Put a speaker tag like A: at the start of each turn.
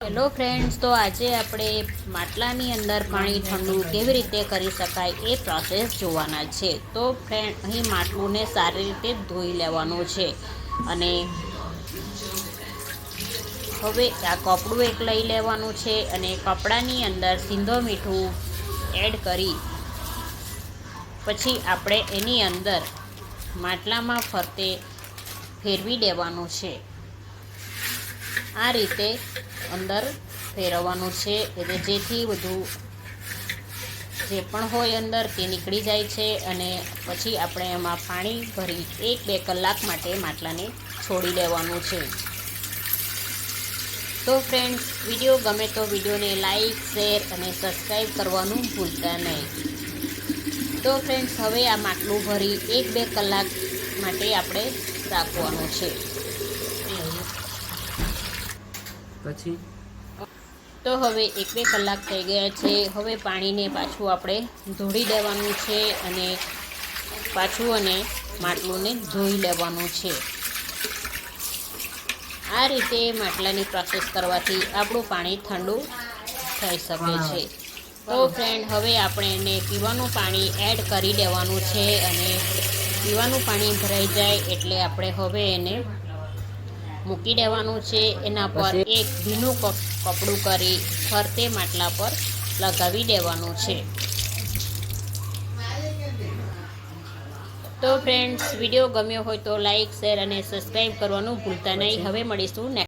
A: Hello friends તો આજે આપણે માટલાની અંદર પાણી ઠંડુ કેવી રીતે કરી શકાય એ પ્રોસેસ જોવાના છે. તો ફ્રેન્ડ અહીં માટલુંને સારી રીતે ધોઈ લેવાનું છે અને હવે આ કપડું એક લઈ લેવાનું છે અને કપડાની અંદર સિંધો મીઠું એડ કરી પછી આપણે એની અંદર માટલામાં ફરતે ફેરવી દેવાનું છે. આ રીતે અંદર ફેરવવાનું છે. એટલે જેથી બધું જે પણ હોય અંદર તે નીકળી જાય છે અને પછી આપણે એમાં પાણી ભરી એક બે કલાક માટે માટલાને છોડી દેવાનું છે. તો ફ્રેન્ડ્સ વીડિયો ગમે તો વિડીયોને લાઈક શેર અને સબસ્ક્રાઈબ કરવાનું ભૂલતા નહીં. તો ફ્રેન્ડ્સ હવે આ માટલું ભરી એક બે કલાક માટે આપણે રાખવાનું છે.
B: પછી?
A: તો હવે એક બે કલાક થઈ ગયા છે. હવે પાણીને પાછું આપણે ધોળી દેવાનું છે અને પાછું અને માટલુંને ધોઈ લેવાનું છે. આ રીતે માટલાની પ્રોસેસ કરવાથી આપણું પાણી ઠંડુ થઈ શકે છે. તો ફ્રેન્ડ હવે આપણે એને પીવાનું પાણી એડ કરી દેવાનું છે અને પીવાનું પાણી ભરાઈ જાય એટલે આપણે હવે એને મૂકી દેવાનું છે. એના પર એક ભીનું કપ- કપડું કરી ફરતે માટલા પર લગાવી દેવાનું છે. તો ફ્રેન્ડ્સ વીડિયો ગમ્યો હોય તો લાઈક શેર અને સબસ્ક્રાઈબ કરવાનું ભૂલતા નહીં. હવે મળીશું